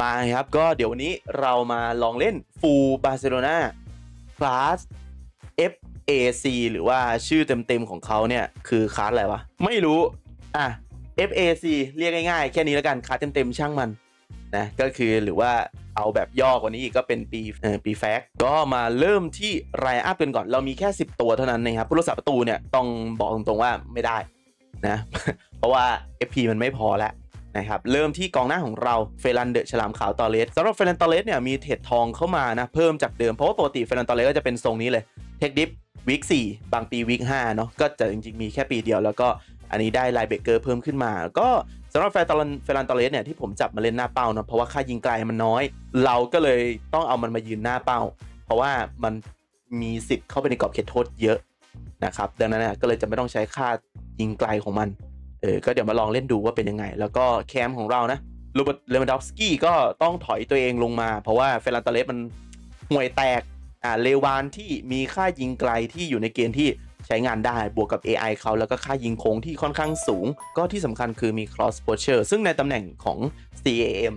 มาครับ ก็เดี๋ยววันนี้เรามาลองเล่นฟูบาร์เซโลนาคลาส FAC หรือว่าชื่อเต็มๆของเขาเนี่ย คือคลาสอะไรวะ ไม่รู้ อะ FAC เรียกง่ายๆ แค่นี้แล้วกันคลาสเต็มๆช่างมันนะก็คือหรือว่าเอาแบบย่อกว่านี้อีกก็เป็นปีเออปีแฟกก็มาเริ่มที่ไรอัพกันก่อน เรามีแค่ 10 ตัวเท่านั้นนะครับผู้รักษาประตูเนี่ยต้องบอกตรงๆว่าไม่ได้นะ เพราะว่า FP มันไม่พอแล้ว นะครับเริ่มที่กองหน้าของเราเฟรันเดอฉลามขาวตอเลสสำหรับเฟรันตอเลสเนี่ยมีเทรดทองเข้ามานะเพิ่มจากเดิมเพราะว่าปกติเฟรันตอเลสก็จะเป็นทรงนี้เลยเทคดิฟวิก4บางปีวิก5เนาะก็จะจริงๆมีแค่ปีเดียวแล้วก็อันนี้ได้ไลน์เบเกอร์เพิ่มขึ้นมา ก็สำหรับเฟรนตอเฟรันตอเลสเนี่ยที่ผมจับมาเล่นหน้าเป้าเนาะเพราะว่าค่ายิงไกลมันน้อย เราก็เลยต้องเอามันมายืนหน้าเป้า เพราะว่ามันมีสิทธิ์เข้าไปในกรอบเขตโทษเยอะนะครับดังนั้นก็เลยจะไม่ต้องใช้ค่ายิงไกลของมัน เออก็เดี๋ยวมาลองเล่นดูว่าเป็นยังไง แล้วก็แคมของเรานะรเบิร์ตเลวันดอฟสกี้ก็ต้องถอยตัวเองลงมา เพราะว่าเฟรันตาเลสมันห่วยแตกอ่าเลวานที่มีค่ายิงไกลที่อยู่ในเกณฑ์ที่ใช้งานได้บวกกับ AI เขาแล้วก็ค่ายิงโค้งที่ค่อนข้างสูง ก็ที่สำคัญคือมี cross posture ซึ่งในตำแหน่งของ CAM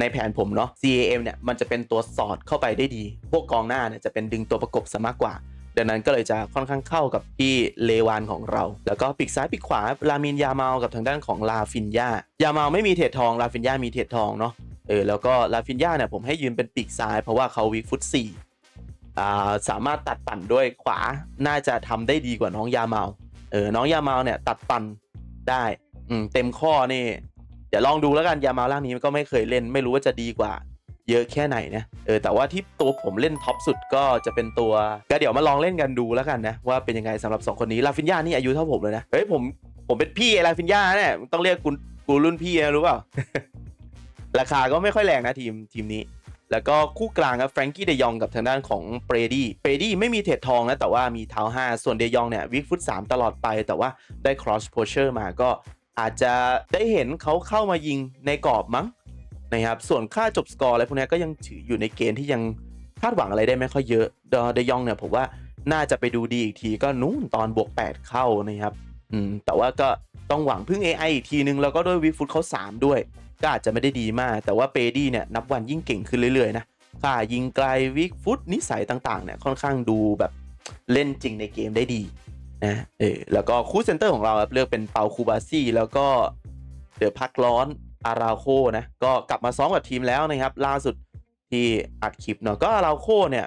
ในแผนผมเนาะ CAM เนี่ยมันจะเป็นตัวสอดเข้าไปได้ดี พวกกองหน้าเนี่ยจะเป็นดึงตัวประกบซะมากกว่า ดังนั้นก็เลยจะค่อนข้างเข้ากับที่เลวานของเรา แล้วก็ปีกซ้ายปีกขวาลามินยาเมากับทางด้านของลาฟินยายาเมาไม่มีเทรดทองลาฟินยามีเทรดทองเนาะเออแล้วก็ลาฟินยาเนี่ยผมให้ยืนเป็นปีกซ้ายเพราะว่าเขาวิกฟุตสี่อ่าสามารถตัดปั่นด้วยขวาน่าจะทำได้ดีกว่าน้องยาเมาเออน้องยาเมาเนี่ยตัดปั่นได้อืมเต็มข้อนี่เดี๋ยวลองดูแล้วกันยาเมาร่างนี้ก็ไม่เคยเล่น ไม่รู้ว่าจะดีกว่า เยอะแค่ไหนนะเออแต่ว่าที่ตัวผมเล่นท็อปสุดก็จะเป็นตัวก็เดี๋ยวมาลองเล่นกันดูแล้วกันนะ ว่าเป็นยังไงสำหรับ 2 คนนี้ลาฟินยานี่อายุเท่าผมเลยนะเฮ้ยผมผมเป็นพี่ไอ้ลาฟินยาเนี่ยต้องเรียกกูกูรุ่นพี่นะรู้เปล่าราคาก็ไม่ค่อยแรงนะทีมทีมนี้ แล้วก็คู่กลางครับแฟรงกี้เดยองกับทางด้านของเบรดี้เบรดี้ไม่มีเทรดทองนะแต่ว่ามีเท้า5ส่วนเดยองเนี่ยวิกฟุต3ตลอดไป แต่ว่าได้ cross posture มาก็อาจจะได้เห็นเขาเข้ามายิงในกรอบมั้ง นะครับส่วนค่าจบสกอร์อะไรพวกนี้ก็ยังถืออยู่ในเกณฑ์ที่ยังคาดหวังอะไรได้ไม่ค่อยเยอะเดยองเนี่ยผมว่าน่าจะไปดูดีอีกทีก็นู้นตอนบวก 8 เข้านะครับอืมแต่ว่าก็ต้องหวังพึ่ง AI อีกทีนึง แล้วก็ด้วยวิฟุตเขา 3 ด้วย ก็อาจจะไม่ได้ดีมาก แต่ว่าเปดี้เนี่ยนับวันยิ่งเก่งขึ้นเรื่อยๆนะค่ายิงไกลวิฟุตนิสัยต่างๆเนี่ยค่อนข้างดูแบบเล่นจริงในเกมได้ดีนะเออแล้วก็คู่เซนเตอร์ของเราครับเลือกเป็นเปาคูบาซี่แล้วก็เดือพักร้อน อาราโคนะก็กลับมาซ้อมกับทีมแล้วนะครับ ล่าสุดที่อัดคลิปเนาะก็อาราโคเนี่ย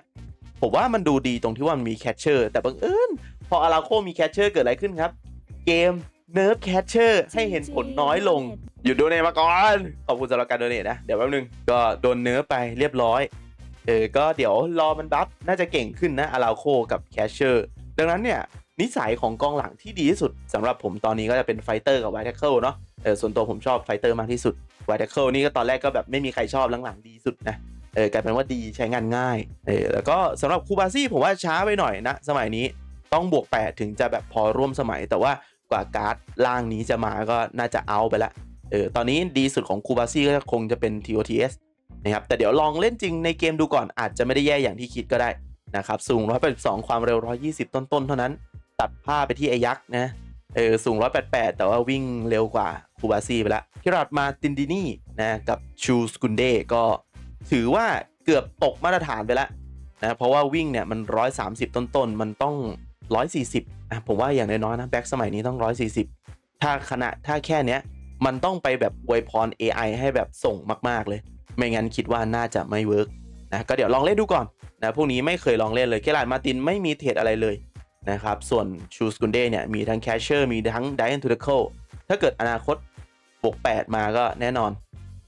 ผมว่ามันดูดีตรงที่ว่ามันมีแคชเชอร์แต่บังเอิญพออาราโคมีแคชเชอร์เกิดอะไรขึ้นครับ เกมเนิร์ฟแคชเชอร์ให้เห็นผลน้อยลง หยุดโดเนทมาก่อน ขอบคุณสำหรับการโดเนทนะ เดี๋ยวแป๊บนึง ก็โดนเนื้อไปเรียบร้อย เออ ก็เดี๋ยวรอมันบัฟน่าจะเก่งขึ้นนะอาราโคกับแคชเชอร์ดังนั้นเนี่ย นิสัยของกองหลังที่ดีที่สุดสำหรับผมตอนนี้ก็จะเป็นไฟเตอร์กับไวท์แท็กเกิลเนาะ เออส่วนตัวผมชอบไฟเตอร์มากที่สุดไวท์แท็กเกิลนี่ก็ตอนแรกก็แบบไม่มีใครชอบหลังๆดีสุดนะเออกลายเป็นว่าดีใช้งานง่ายเออแล้วก็สำหรับคูบาซี่ผมว่าช้าไปหน่อยนะ สมัยนี้ต้องบวก 8 ถึงจะแบบพอร่วมสมัย แต่ว่ากว่าการ์ดล่างนี้จะมาก็น่าจะเอาไปละเออตอนนี้ดีสุดของคูบาซี่ก็คงจะเป็น TOTS นะครับแต่เดี๋ยวลองเล่นจริงในเกมดูก่อนอาจจะไม่ได้แย่อย่างที่คิดก็ได้นะครับสูง 182 ความเร็ว 120 ต้นๆ เท่านั้น ตัดผ้าไปที่ไอยักษ์นะ เออสูง 188 แต่ว่าวิ่งเร็วกว่าคูบาซีไปละพิรัตมาตินดินี่นะกับชูสกุนเดก็ถือว่าเกือบตกมาตรฐานไปแล้วนะเพราะว่าวิ่งเนี่ยมัน 130 ต้นๆ มันต้อง 140อะผมว่าอย่างน้อยๆนะแบ็กสมัยนี้ต้อง 140 ถ้าขณะถ้าแค่เนี้ยมันต้องไปแบบอวยพร AI ให้แบบส่งมากๆเลย ไม่งั้นคิดว่าน่าจะไม่เวิร์กนะก็เดี๋ยวลองเล่นดูก่อนนะพวกนี้ไม่เคยลองเล่นเลยเคลาดมาตินไม่มีเทรดอะไรเลย นะครับ ส่วนชูสกุนเดเนี่ยมีทั้งแคชเชอร์มีทั้งไดแอนทูเดเคิลถ้าเกิดอนาคตบวก 8 มาก็แน่นอน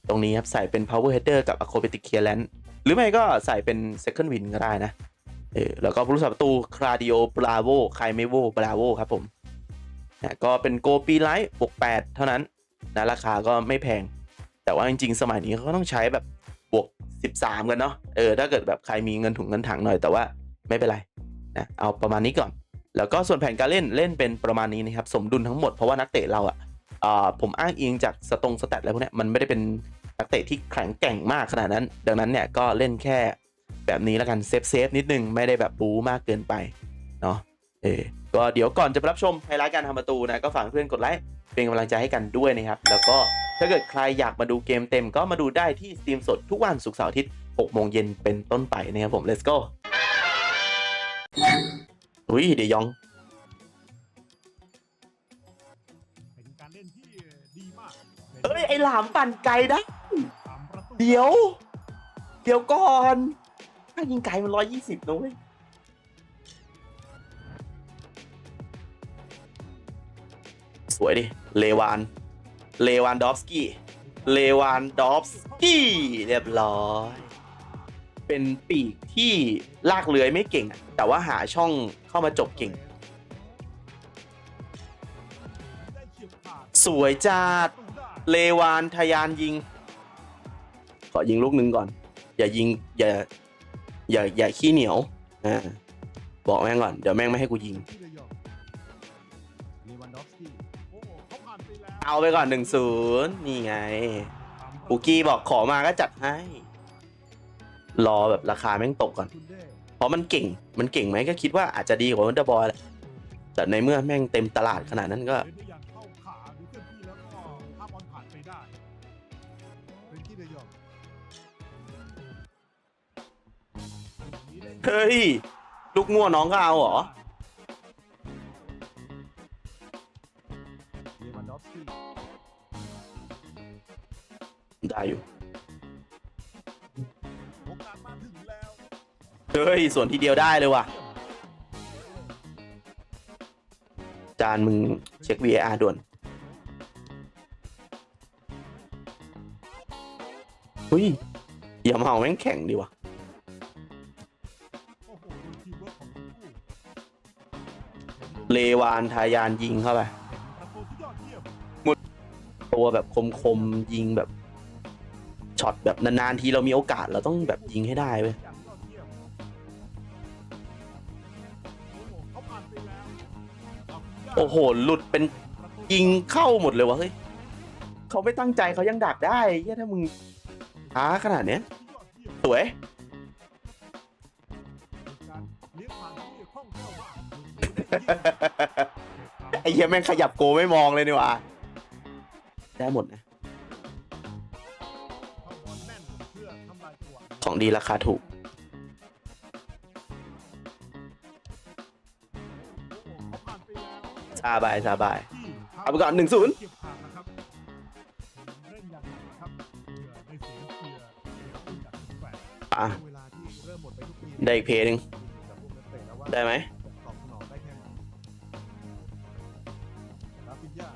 ตรงนี้ครับ ใส่เป็น power header กับ acrobatic clearance หรือไม่ก็ใส่เป็น second win ก็ได้นะ เออ แล้วก็ผู้รักษาประตูคราดิโอบราโวใครไม่โวบราโวครับผมนะก็เป็นโกปีไลท์บวก 8 เท่านั้นนะราคาก็ไม่แพง แต่ว่าจริงๆ สมัยนี้เขาก็ต้องใช้แบบบวก 13 กันเนาะเออถ้าเกิดแบบใครมีเงินถุงเงินถังหน่อยแต่ว่าไม่เป็นไรนะเอาประมาณนี้ก่อน แล้วก็ส่วนแผนการเล่นเล่นเป็นประมาณนี้นะครับสมดุลทั้งหมดเพราะว่านักเตะเราอะอ่าผมอ้างอิงจากสตรงสแตทอะไรพวกนี้มันไม่ได้เป็นนักเตะที่แข็งแกร่งมากขนาดนั้น ดังนั้นเนี่ยก็เล่นแค่แบบนี้แล้วกันเซฟเซฟนิดนึงไม่ได้แบบบู๊มากเกินไปเนาะเออก็เดี๋ยวก่อนจะไปรับชมไฮไลท์การทำประตูนะก็ฝากเพื่อนกดไลค์เป็นกำลังใจให้กันด้วยนะครับ แล้วก็ถ้าเกิดใครอยากมาดูเกมเต็มก็มาดูได้ที่สตรีมสดทุกวันศุกร์เสาร์อาทิตย์6โมงเย็นเป็นต้นไปนะครับผม let's go อุ้ยเดี๋ยวยองเป็นการเล่นที่ดีมากเอ้ย ไอหลามปั่นไกลได้ ตามประตูเดี๋ยว เดี๋ยวก่อนถ้ายิงไกลมันร้อยยี่สิบนะเว้ยสวยดิ เลวาน เลวานดอฟสกี้ เลวานดอฟสกี้ เรียบร้อย เป็นปีกที่ลากเลื้อยไม่เก่ง แต่ว่าหาช่องเข้ามาจบเก่ง สวยจัดเลวานทะยานยิง ขอยิงลูกหนึ่งก่อน อย่ายิงอย่าอย่าอย่าขี้เหนียวอ่าบอกแม่งก่อน เดี๋ยวแม่งไม่ให้กูยิง เอาไปก่อนหนึ่งศูนย์นี่ไงตามประตูกี้บอกขอมาก็จัดให้ รอแบบราคาแม่งตกก่อน เพราะมันเก่ง มันเก่งไหมก็คิดว่าอาจจะดีกว่าวันเดอร์บอยแหละแต่ในเมื่อแม่งเต็มตลาดขนาดนั้นก็เดินได้อย่างเข้าดูเตือนที่แล้วก็ข้าบอลผ่านไปได้เป็นที่ระยองเฮ้ย ลูกมั่วน้องก็เอาเหรอ เฮ้ยส่วนทีเดียวได้เลยว่ะ จานมึงเช็ค VAR ด่วนเฮ้ยอย่ามาเอาแม่งแข่งดีว่ะเวิร์คของทั้งคู่เลวานทายานยิงเข้าไปประตูที่ยอดเยี่ยมตัวแบบคมๆยิงแบบช็อตแบบนานๆทีเรามีโอกาสเราต้องแบบยิงให้ได้เว้ย อาโอ้โห หลุดเป็นยิงเข้าหมดเลยวะเฮ้ยเขาไม่ตั้งใจเขายังดักได้เหี้ยถ้ามึงช้าขนาดเนี้ยสวย ไอ้เหี้ยแม่งขยับโกไม่มองเลยนี่หว่า ได้หมดนะ ของดีราคาถูก แล้วสบายสบายที่เอาไปก่อน1-0เก็บขาดนะครับเล่นอย่างไรนะครับเพื่อได้เสียงเชียร์ขึ้นจากทุกแฟนอะเวลาที่เริ่มหมดไปทุกทีได้อีกเพลย์หนึ่งกับพวกนักเตะแล้วว่าได้ไหมจะตอบสนองได้แค่ไหนลาฟินยา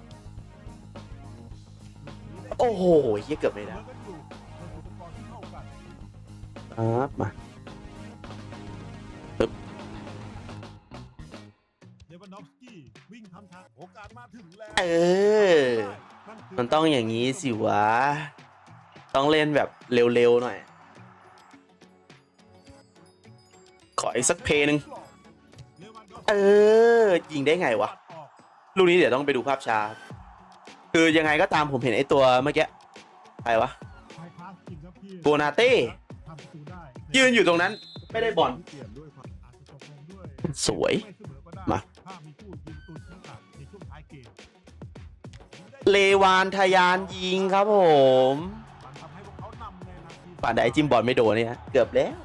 โอ้โหเหี้ยเกือบไม่ได้เหมือนกันอยู่เป็นอุปกรณ์ที่เข้ากันครับมา ทำทางโอกาสมาถึงแล้วเออ มันต้องอย่างนี้สิวะ ต้องเล่นแบบเร็วๆหน่อย ขออีกสักเพลย์หนึ่งเออ ยิงได้ไงวะ ลูกนี้เดี๋ยวต้องไปดูภาพช้า คือยังไงก็ตามผมเห็นไอ้ตัวเมื่อกี้ใครวะโบนาเต้ ยืนอยู่ตรงนั้น ไม่ได้บอล สวย มา เลวานทะยานยิงครับผมป่านใดจิ้มบอลไม่โดนเนี่ยเกือบแล้ว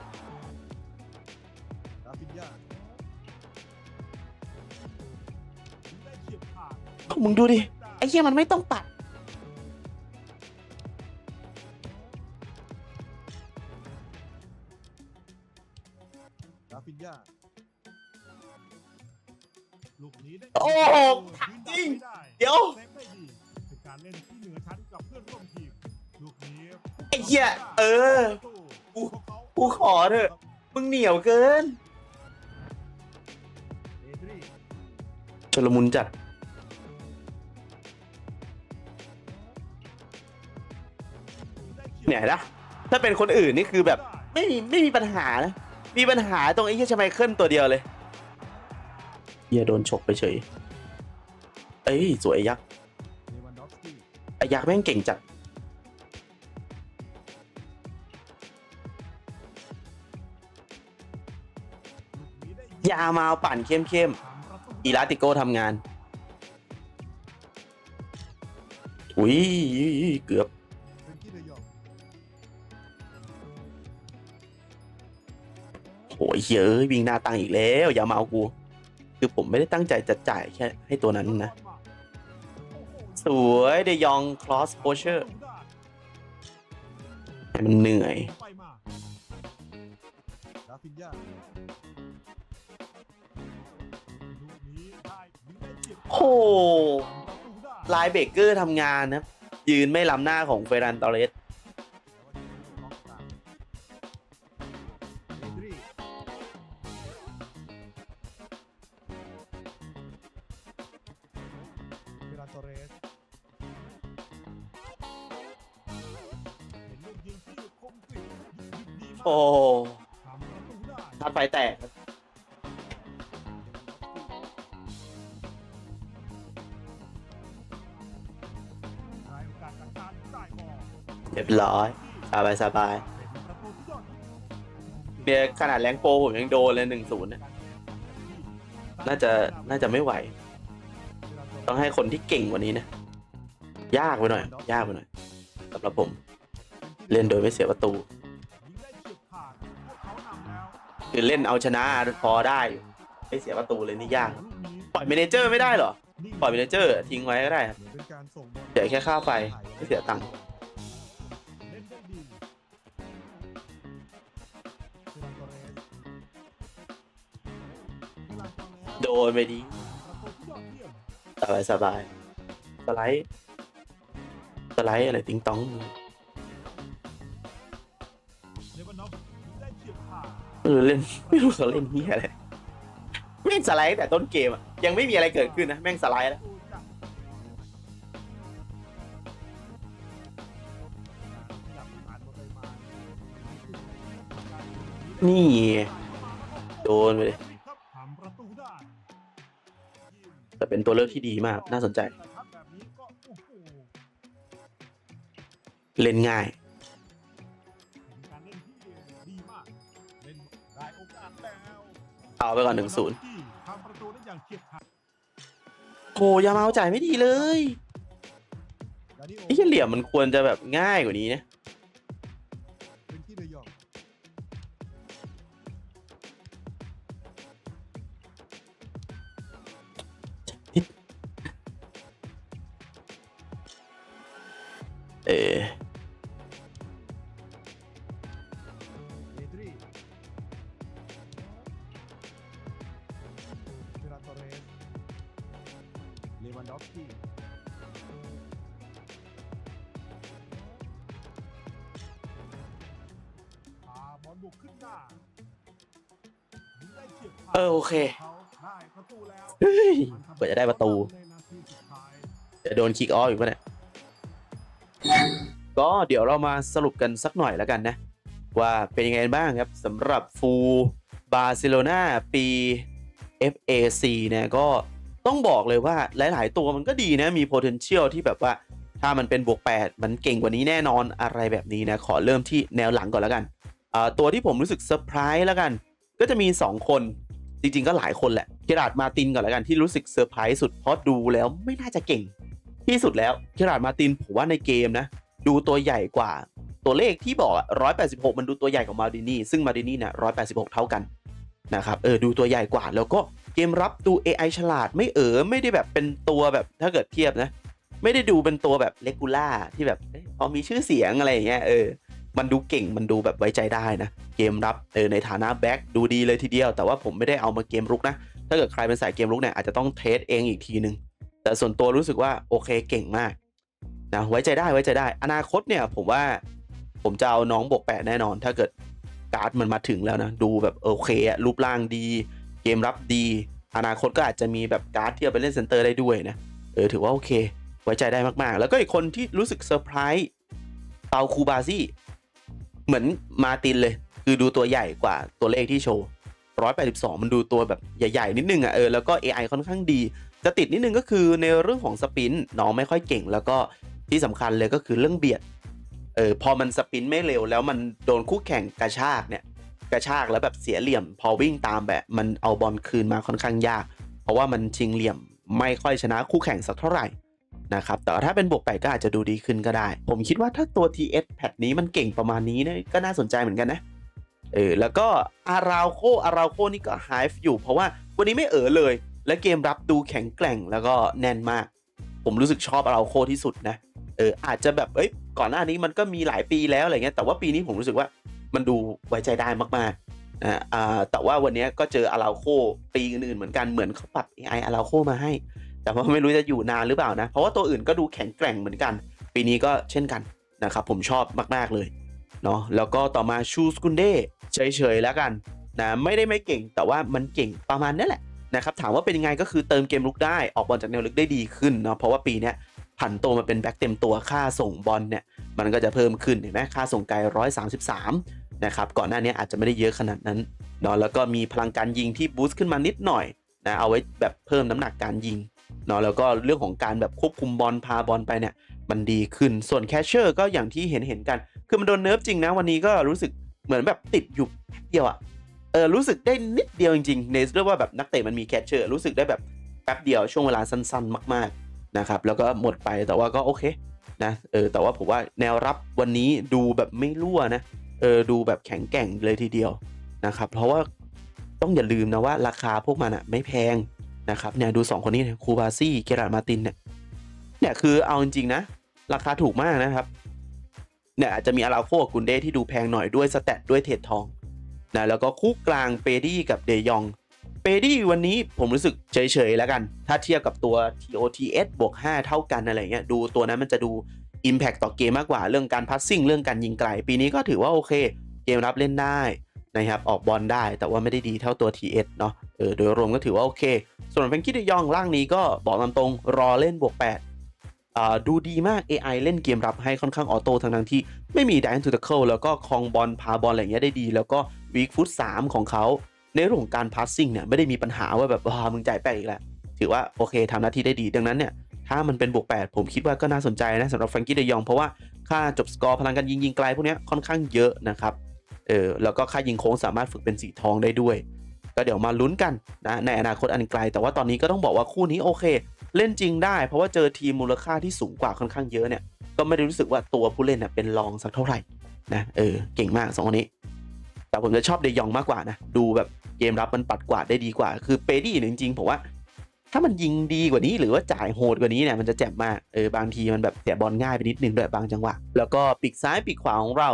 มึงดูดิ ไอ้เหี้ยมันไม่ต้องปัด นียวเกินเอดรีชลมุนจัด เนี่ยเห็นะถ้าเป็นคนอื่นนี่คือแบบไม่มีไม่มีปัญหานะมีปัญหาตรงไอ้เหี้ยชไมเคิลตัวเดียวเลยเหี้ยโดนฉกไปเฉย เอ้ย สวยไอ้ยักษ์เลวันดอฟสกี้ไอ้ยักษ์แม่งเก่งจัด ยามาปั่นเข้มเข้มอีลาติโกทำงาน อุ้ยเกือบเป็นกี้เยองโหยเฮ้ยวิ่งหน้าตั้งอีกแล้วอย่ามาเอากู คือผมไม่ได้ตั้งใจจะจ่ายแค่ให้ตัวนั้นนะ สวยเดยองคลอสโพเชอร์ให้มันเหนื่อย หไลน์เบเกอร์ทำงานนะยืนไม่ล้ำหน้าของเฟรันตอเรสายสบายเบียร์ขนาดแรงโปรผมยังโดนเลยหนึ่งศูนย์น่าจะน่าจะไม่ไหว ต้องให้คนที่เก่งกว่านี้นะ ยากไปหน่อย ยากไปหน่อยสำหรับผม เล่นโดยไม่เสียประตูเฉียบขาดพวกเขานำแล้วคือเล่นเอาชนะพอได้ ไม่เสียประตูเลยนี่ยาก ปล่อยเมนเจอร์ไม่ได้เหรอ ปล่อยเมนเจอร์ทิ้งไว้ก็ได้ครับเหมือนเป็นการส่งบอลเสียแค่ค่าไฟไม่เสียตังค์ นไปดีประตูที่ยอดเยี่ยมสบายสบายสไลด์สไลด์อะไรติงตองเลวานนองได้เฉียบขาดไม่รู้เล่นไม่รู้เขาเล่นเฮียอะไรแม่งสไลด์แต่ต้นเกมอะยังไม่มีอะไรเกิดขึ้นนะแม่งสไลด์แล้วนี่โดนไปเลย เป็นตัวเลือกที่ดีมาก น่าสนใจ เล่นง่าย เอาไปก่อนหนึ่งศูนย์โอ้ยามาเอาจ่ายไม่ดีเลยไอ้เหลี่ยมมันควรจะแบบง่ายกว่านี้นะ ออโอเคเฮ้ยเปิดจะได้ประตูในนาทีสุดท้ายเดี๋ยวโดนคิกออฟอยู่ปะเนี่ยก็เดี๋ยวเรามาสรุปกันสักหน่อยแล้วกันนะ ว่าเป็นยังไงบ้างครับสำหรับฟูบาร์เซโลนาปี FAC เนี่ยก็ต้องบอกเลยว่าหลาย ๆ ตัวมันก็ดีนะ มี potential ที่แบบว่าถ้ามันเป็นบวก 8 มันเก่งกว่านี้แน่นอนอะไรแบบนี้นะ ขอเริ่มที่แนวหลังก่อนแล้วกัน ตัวที่ผมรู้สึกเซอร์ไพรส์แล้วกัน ก็จะมี 2 คน จริงๆก็หลายคนแหละเกราดมาตินก่อนแล้วกันที่รู้สึกเซอร์ไพรส์สุดเพราะดูแล้วไม่น่าจะเก่ง ที่สุดแล้วเกราดมาตินผมว่าในเกมนะ ดูตัวใหญ่กว่า ตัวเลขที่บอกอะ186มันดูตัวใหญ่กว่ามาดินี่ซึ่งมาดินี่เนี่ย186เท่ากันนะครับเออดูตัวใหญ่กว่าแล้วก็เกมรับดู AI ฉลาดไม่เออไม่ได้แบบเป็นตัวแบบถ้าเกิดเทียบนะ ไม่ได้ดูเป็นตัวแบบเลกูล่าที่แบบพอมีชื่อเสียงอะไรอย่างเงี้ยเออ มันดูเก่งมันดูแบบไว้ใจได้นะ เกมรับเออในฐานะแบ็คดูดีเลยทีเดียว แต่ว่าผมไม่ได้เอามาเกมรุกนะ ถ้าเกิดใครเป็นสายเกมรุกเนี่ยอาจจะต้องเทสเองอีกทีนึง แต่ส่วนตัวรู้สึกว่าโอเคเก่งมากนะไว้ใจได้ไว้ใจได้ อนาคตเนี่ยผมว่าผมจะเอาน้องบกแปดแน่นอน ถ้าเกิดการ์ดมันมาถึงแล้วนะดูแบบโอเคอะรูปร่างดี เกมรับดี อนาคตก็อาจจะมีแบบการ์ดที่เอาไปเล่นเซนเตอร์ได้ด้วยนะเออถือว่าโอเค ไว้ใจได้มากๆ แล้วก็อีกคนที่รู้สึกเซอร์ไพรส์เตาคูบาซี่ เหมือนมาตินเลย คือดูตัวใหญ่กว่าตัวเลขที่โชว์182มันดูตัวแบบใหญ่ๆนิดนึงอะเออแล้วก็ AI ค่อนข้างดี จะติดนิดนึงก็คือในเรื่องของสปินน้องไม่ค่อยเก่ง แล้วก็ที่สำคัญเลยก็คือเรื่องเบียดเออพอมันสปินไม่เร็วแล้วมันโดนคู่แข่งกระชากเนี่ยกระชากแล้วแบบเสียเหลี่ยม พอวิ่งตามแบบมันเอาบอลคืนมาค่อนข้างยาก เพราะว่ามันชิงเหลี่ยมไม่ค่อยชนะคู่แข่งสักเท่าไหร่ นะครับ แต่ถ้าเป็นบวกแปก็อาจจะดูดีขึ้นก็ได้ ผมคิดว่าถ้าตัว TS แพทนี้มันเก่งประมาณนี้เนี่ยก็น่าสนใจเหมือนกันนะ เออ แล้วก็อาราวโคอาราวโคนี่ก็ไฮฟ์อยู่ เพราะว่าวันนี้ไม่เออเลย และเกมรับดูแข็งแกร่งแล้วก็แน่นมาก ผมรู้สึกชอบอาราวโคที่สุดนะ เออ อาจจะแบบ เอ้ย ก่อนหน้านี้มันก็มีหลายปีแล้วอะไรเงี้ย แต่ว่าปีนี้ผมรู้สึกว่ามันดูไว้ใจได้มากๆนะอ่าแต่ว่าวันนี้ก็เจออาราโคปีอื่นๆเหมือนกันเหมือนเขาปรับ AI อาราโคมาให้ แต่ว่าไม่รู้จะอยู่นานหรือเปล่านะ เพราะว่าตัวอื่นก็ดูแข็งแกร่งเหมือนกัน ปีนี้ก็เช่นกันนะครับ ผมชอบมาก ๆ เลยเนาะแล้วก็ต่อมาชูสกุนเดเฉย ๆ แล้วกันนะไม่ได้ไม่เก่งแต่ว่ามันเก่งประมาณนั่นแหละนะครับถามว่าเป็นยังไงก็คือเติมเกมลุกได้ออกบอลจากแนวลึกได้ดีขึ้นเนาะเพราะว่าปีนี้ผันตัวมาเป็นแบ็คเต็มตัวค่าส่งบอลเนี่ยมันก็จะเพิ่มขึ้นเห็นไหมค่าส่งไกล 133 นะครับก่อนหน้านี้อาจจะไม่ได้เยอะขนาดนั้นเนาะแล้วก็มีพลังการยิงที่บูสต์ขึ้นมานิดหน่อยนะเอาไว้แบบเพิ่มน้ำหนักการยิง เนาะแล้วก็เรื่องของการแบบควบคุมบอลพาบอลไปเนี่ยมันดีขึ้นส่วนแคชเชอร์ก็อย่างที่เห็นเห็นกัน คือมันโดนเนิร์ฟจริงนะวันนี้ก็รู้สึกเหมือนแบบติดอยู่แป๊บเดียวอะเออรู้สึกได้นิดเดียวจริงๆในเรื่องว่าแบบนักเตะมันมีแคชเชอร์รู้สึกได้แบบแป๊บเดียวช่วงเวลาสั้นๆ มากๆนะครับแล้วก็หมดไปแต่ว่าก็โอเคนะเออแต่ว่าผมว่าแนวรับวันนี้ดูแบบไม่รั่วนะเออดูแบบแข็งแกร่งเลยทีเดียวนะครับเพราะว่าต้องอย่าลืมนะว่าราคาพวกมันอะไม่แพง นะครับเนี่ยดูสองคนนี้เนี่ยคูบาซี่เกรามาตินเนี่ยเนี่ยคือเอาจริงๆนะ ราคาถูกมากนะครับเนี่ยอาจจะมีอาราโคกับกุนเดที่ดูแพงหน่อยด้วยสแตทด้วยเทรดทองนะแล้วก็คู่กลางเปดี้กับเดยอง เปดี้วันนี้ผมรู้สึกเฉยๆแล้วกัน ถ้าเทียบกับตัว TOTS บวก 5 เท่ากันอะไรเงี้ยดูตัวนั้นมันจะดู Impact ต่อเกมมากกว่าเรื่องการพัสซิ่งเรื่องการยิงไกล ปีนี้ก็ถือว่าโอเค เกมรับเล่นได้ นะครับออกบอลได้แต่ว่าไม่ได้ดีเท่าตัว TS เนาะเออโดยรวมก็ถือว่าโอเค ส่วนแฟงกี้ดยองล่างนี้ก็บอกตามตรงรอเล่นบวก8อ่าดูดีมาก AI เล่นเกมรับให้ค่อนข้างออโต้ทั้งทั้งที่ไม่มี Dance to Tackle แล้วก็คลองบอลพาบอลอะไรเงี้ยได้ดี แล้วก็ Weak Foot 3ของเขาในเรื่องของการ passing เนี่ยไม่ได้มีปัญหาว่าแบบว้ามึงจ่ายแปลกอีกแล้วถือว่าโอเคทำหน้าที่ได้ดีดังนั้นเนี่ยถ้ามันเป็นบวก 8 ผมคิดว่าก็น่าสนใจนะสำหรับแฟรงกี้เดยองเพราะว่าค่าจบสกอร์พลังการยิงยิงไกลพวกเนี้ยค่อนข้างเยอะนะครับ เออแล้วก็ค่ายิงโค้งสามารถฝึกเป็นสีทองได้ด้วย ก็เดี๋ยวมาลุ้นกันนะในอนาคตอันไกล แต่ว่าตอนนี้ก็ต้องบอกว่าคู่นี้โอเค เล่นจริงได้ เพราะว่าเจอทีมมูลค่าที่สูงกว่าค่อนข้างเยอะเนี่ยก็ไม่ได้รู้สึกว่าตัวผู้เล่นเน่ยเป็นรองสักเท่าไหร่นะเออเก่งมากสองคนนี้ แต่ผมจะชอบเดยองมากกว่านะดูแบบเกมรับมันปัดกวาดได้ดีกว่า คือเปดี้จริงๆผมว่า ถ้ามันยิงดีกว่านี้หรือว่าจ่ายโหดกว่านี้เนี่ยมันจะแจ่มมากเออบางทีมันแบบเสียบอลง่ายไปนิดนึงด้วยบางจังหวะแล้วก็ปีกซ้ายปีกขวาของเรา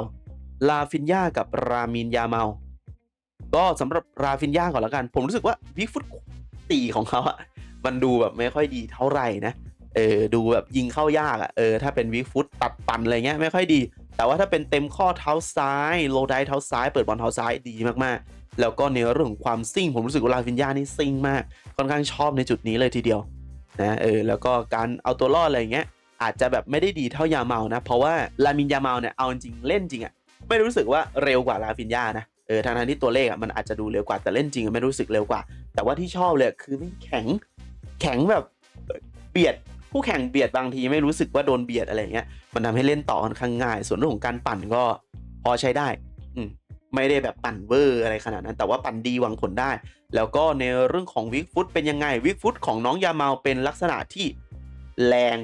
ลาฟินยากับรามินยาเมา ก็สำหรับราฟินยาก่อนแล้วกัน ผมรู้สึกว่าวิกฟุตตีของเขาอะมันดูแบบไม่ค่อยดีเท่าไหร่นะเออดูแบบยิงเข้ายากอะเออถ้าเป็นวิกฟุตตัดปั่นอะไรเงี้ยไม่ค่อยดี แต่ว่าถ้าเป็นเต็มข้อเท้าซ้ายโลไดเท้าซ้ายเปิดบอลเท้าซ้ายดีมากๆ แล้วก็ในเรื่องของความซิ่ง ผมรู้สึกว่าลาฟินยานี่ซิ่งมาก ค่อนข้างชอบในจุดนี้เลยทีเดียวนะเออแล้วก็การเอาตัวรอดอะไรเงี้ยอาจจะแบบไม่ได้ดีเท่ายาเมานะ เพราะว่าลามินยาเมาเนี่ยเอาจริงเล่นจริงอะ ไม่รู้สึกว่าเร็วกว่าลาฟินยานะเออทางทางที่ตัวเลขอะมันอาจจะดูเร็วกว่าแต่เล่นจริงไม่รู้สึกเร็วกว่า แต่ว่าที่ชอบเลยคือไม่แข็งแข็งแบบเบียดคู่แข่งเบียดบางทีไม่รู้สึกว่าโดนเบียดอะไรเงี้ยมันทำให้เล่นต่อค่อนข้างง่าย ส่วนเรื่องของการปั่นก็พอใช้ได้ อืมไม่ได้แบบปั่นเวอร์อะไรขนาดนั้น แต่ว่าปั่นดีหวังผลได้ แล้วก็ในเรื่องของวิกฟุตเป็นยังไงวิกฟุตของน้องยาเมาเป็นลักษณะที่แรง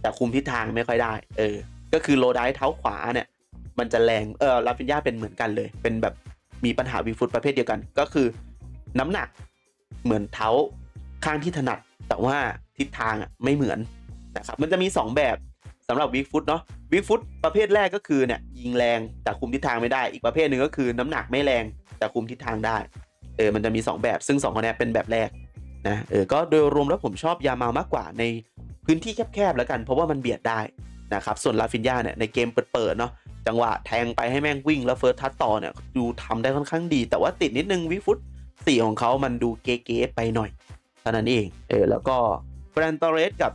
แต่คุมทิศทางไม่ค่อยได้ เออ ก็คือโลไดเท้าขวาเนี่ย มันจะแรงเออลาฟินยาเป็นเหมือนกันเลย เป็นแบบมีปัญหาวิกฟุตประเภทเดียวกัน ก็คือน้ำหนักเหมือนเท้าข้างที่ถนัด แต่ว่าทิศทางอะไม่เหมือนนะครับมันจะมี 2 แบบสำหรับวิกฟุตเนาะวิกฟุตประเภทแรกก็คือเนี่ยยิงแรงแต่คุมทิศทางไม่ได้ อีกประเภทหนึ่งก็คือน้ำหนักไม่แรงแต่คุมทิศทางได้เออมันจะมี 2 แบบซึ่ง2คนนี้เป็นแบบแรกนะเออก็โดยรวมแล้วผมชอบยามามากกว่าในพื้นที่แคบๆแล้วกัน เพราะว่ามันเบียดได้นะครับส่วนลาฟินยาเนี่ยในเกมเปิดๆเนาะ จังหวะแทงไปให้แม่งวิ่งแล้วเฟิร์สทัชต่อเนี่ยดูทำได้ค่อนข้างดี แต่ว่าติดนิดนึงวิฟุตสีของเขามันดูเก๋ๆไปหน่อยเท่านั้นเองเออแล้วก็แฟรนตอเรสกับ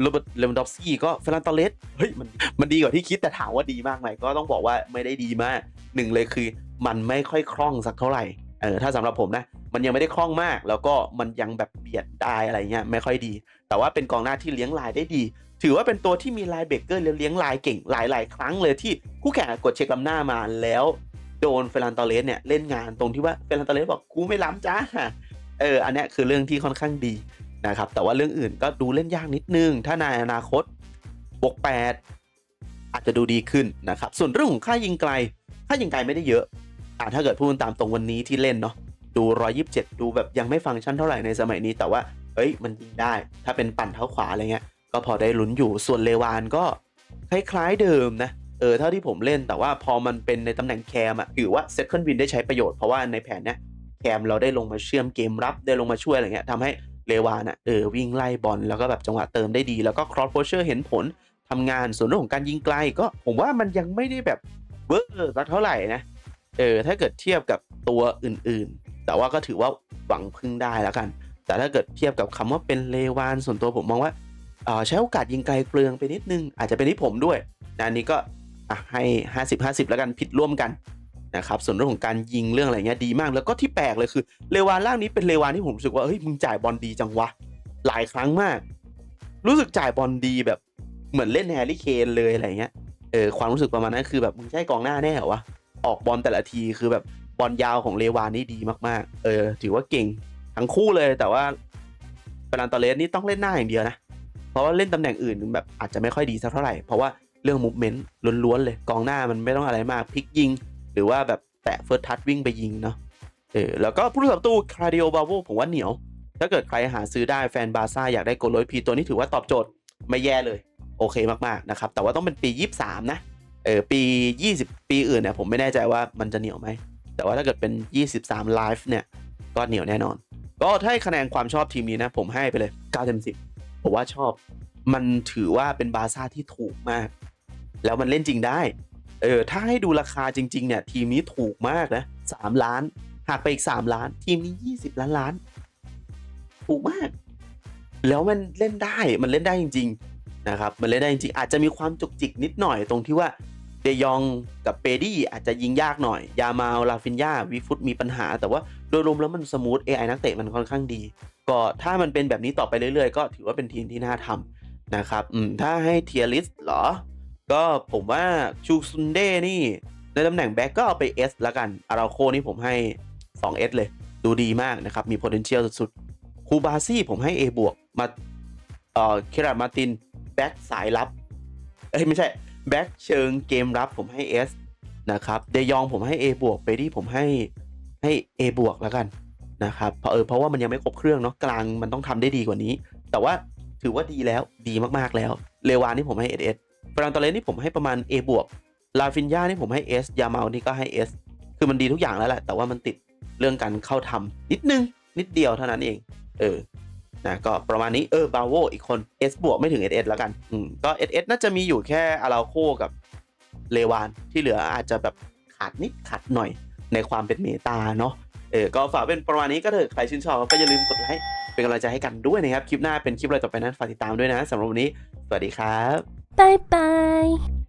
โรเบิร์ตเลวันดอฟสกี้ก็เฟรนตอเลสเฮ้ยมันมันดีกว่าที่คิดแต่ถามว่าดีมากไหมก็ต้องบอกว่าไม่ได้ดีมากหนึ่งเลยคือมันไม่ค่อยคล่องสักเท่าไหร่เออถ้าสำหรับผมนะมันยังไม่ได้คล่องมาก แล้วก็มันยังแบบเบียดได้อะไรเงี้ยไม่ค่อยดี แต่ว่าเป็นกองหน้าที่เลี้ยงลายได้ดี ถือว่าเป็นตัวที่มีลายเบเกอร์เลี้ยงลายเก่งหลาย ๆ ครั้งเลยที่คู่แข่งกดเช็คลำหน้ามาแล้วโดนเฟรนตอเลสเนี่ยเล่นงานตรงที่ว่าเฟรนตอเลสบอกกูไม่ล้ำจ้าเอออันเนี้ยคือเรื่องที่ค่อนข้างดีนะครับแต่ว่าเรื่องอื่นก็ดูเล่นยากนิดนึง ถ้าในอนาคตบวก8อาจจะดูดีขึ้นนะครับส่วนเรื่องของค่ายิงไกล ค่ายิงไกลไม่ได้เยอะอ่าถ้าเกิดพูดตามตรงวันนี้ที่เล่นเนาะดู 127 ดูแบบยังไม่ฟังก์ชันเท่าไหร่ในสมัยนี้ แต่ว่าเอ้ยมันยิงได้ ถ้าเป็นปั่นเท้าขวาอะไรเงี้ย ก็พอได้ลุ้นอยู่ส่วนเลวานก็คล้ายๆเดิมนะเออเท่าที่ผมเล่นแต่ว่าพอมันเป็นในตำแหน่งแคมอะถือว่าเซ c ค n d วินได้ใช้ประโยชน์เพราะว่าในแผนเนี้ยแคมเราได้ลงมาเชื่อมเกมรับได้ลงมาช่วยอะไรเงี้ยทำให้เลวานอะเออวิ่งไล่บอลแล้วก็แบบจังหวะเติมได้ดี แล้วก็ครอสโพเชอร์เห็นผลทำงานส่วนเรื่องของการยิงไกลก็ผมว่ามันยังไม่ได้แบบเวอร์สักเท่าไหร่นะเออถ้าเกิดเทียบกับตัวอื่นๆ แต่ว่าก็ถือว่าหวังพึ่งได้แล้วกัน แต่ถ้าเกิดเทียบกับคำว่าเป็นเลวานส่วนตัวผมมองว่า ใช้โอกาสยิงไกลเปลืองไปนิดนึง อาจจะเป็นที่ผมด้วยนะอันนี้ก็ให้ 50 50 แล้วกันผิดร่วมกันนะครับส่วนเรื่องของการยิงเรื่องอะไรเงี้ยดีมาก แล้วก็ที่แปลกเลยคือเลวานล่างนี้เป็นเลวานที่ผมรู้สึกว่าเฮ้ยมึงจ่ายบอลดีจังวะหลายครั้งมาก รู้สึกจ่ายบอลดีแบบเหมือนเล่นแฮร์รี่เคนเลยอะไรเงี้ยเออความรู้สึกประมาณนั้นคือแบบมึงใช่กองหน้าแน่เหรอวะออกบอลแต่ละทีคือแบบบอลยาวของเลวานนี่ดีมากๆ เออ ถือว่าเก่งทั้งคู่เลยแต่ว่าเฟรนตอเลสนี่ต้องเล่นหน้าอย่างเดียวนะ เพราะว่าเล่นตำแหน่งอื่นแบบอาจจะไม่ค่อยดีสักเท่าไหร่ เพราะว่าเรื่องมูฟเมนต์ล้วนๆเลยกองหน้ามันไม่ต้องอะไรมากพลิกยิง หรือว่าแบบแตะเฟิร์สทัชวิ่งไปยิงเนาะเออแล้วก็ผู้รักษาประตูคาร์ดิโอบาโวผมว่าเหนียว ถ้าเกิดใครหาซื้อได้แฟนบาซ่าอยากได้โกลโลยพีตัวนี้ถือว่าตอบโจทย์ไม่แย่เลย โอเคมากๆนะครับ แต่ว่าต้องเป็นปี 23 นะเออปี 20 ปีอื่นเนี่ยผมไม่แน่ใจว่ามันจะเหนียวไหม แต่ว่าถ้าเกิดเป็น 23ไลฟ์เนี่ยก็เหนียวแน่นอน ก็ถ้าให้คะแนนความชอบทีมนี้นะผมให้ไปเลย9เต็ม10 ผมว่าชอบ มันถือว่าเป็นบาซ่าที่ถูกมาก แล้วมันเล่นจริงได้ เออ ถ้าให้ดูราคาจริง ๆ เนี่ย ทีมนี้ถูกมากนะ3ล้าน หากไปอีก3ล้าน ทีมนี้20ล้านล้าน ถูกมาก แล้วมันเล่นได้ มันเล่นได้จริง ๆ นะครับ มันเล่นได้จริงๆอาจจะมีความจุกจิกนิดหน่อยตรงที่ว่าเดยองกับเปดี้อาจจะยิงยากหน่อย ยามาลลาฟินยาวีฟุตมีปัญหา แต่ว่า โดยรวมแล้วมันสมูท AI นักเตะมันค่อนข้างดี ก็ถ้ามันเป็นแบบนี้ต่อไปเรื่อยๆ ก็ถือว่าเป็นทีมที่น่าทำนะครับอืมถ้าให้เทียริสเหรอ ก็ผมว่าชูซุนเดนี่ในตำแหน่งแบ็กก็เอาไป S แล้วกัน อาราโคนี่ผมให้ 2S เลย ดูดีมากนะครับ มี potential สุดๆ คูบาซี่ผมให้ A บวก มาเอ่อเครามาติน แบ็กสายลับ เอ้ย ไม่ใช่ แบ็กเชิงเกมรับผมให้ S นะครับ เดยองผมให้ A บวก เบดี้ผมให้ ให้ A บวกแล้วกันนะครับเพราะเออเพราะว่ามันยังไม่ครบเครื่องเนาะกลางมันต้องทำได้ดีกว่านี้ แต่ว่าถือว่าดีแล้วดีมากๆแล้ว เลวานี่ผมให้ SS ฟรานตอเลสนี่ผมให้ประมาณ A บวกลาฟินยานี่ผมให้ S ยาเมานี่ก็ให้ S คือมันดีทุกอย่างแล้วแหละ แต่ว่ามันติดเรื่องการเข้าทำนิดนึง นิดเดียวเท่านั้นเอง เออนะก็ประมาณนี้เออบาโวอีกคน S บวกไม่ถึง SS แล้วกันอืมก็ SS น่าจะมีอยู่แค่อาราโคกับเลวานที่เหลืออาจจะแบบขาดนิดขาดหน่อย ในความเป็นเมตาเนาะเออก็ฝากเป็นประมาณนี้ก็เถอะใครชื่นชอบก็อย่าลืมกดไลค์เป็นกำลังใจให้กันด้วยนะครับ คลิปหน้าเป็นคลิปอะไรต่อไปนั้นฝากติดตามด้วยนะสำหรับวันนี้ สวัสดีครับบายบาย。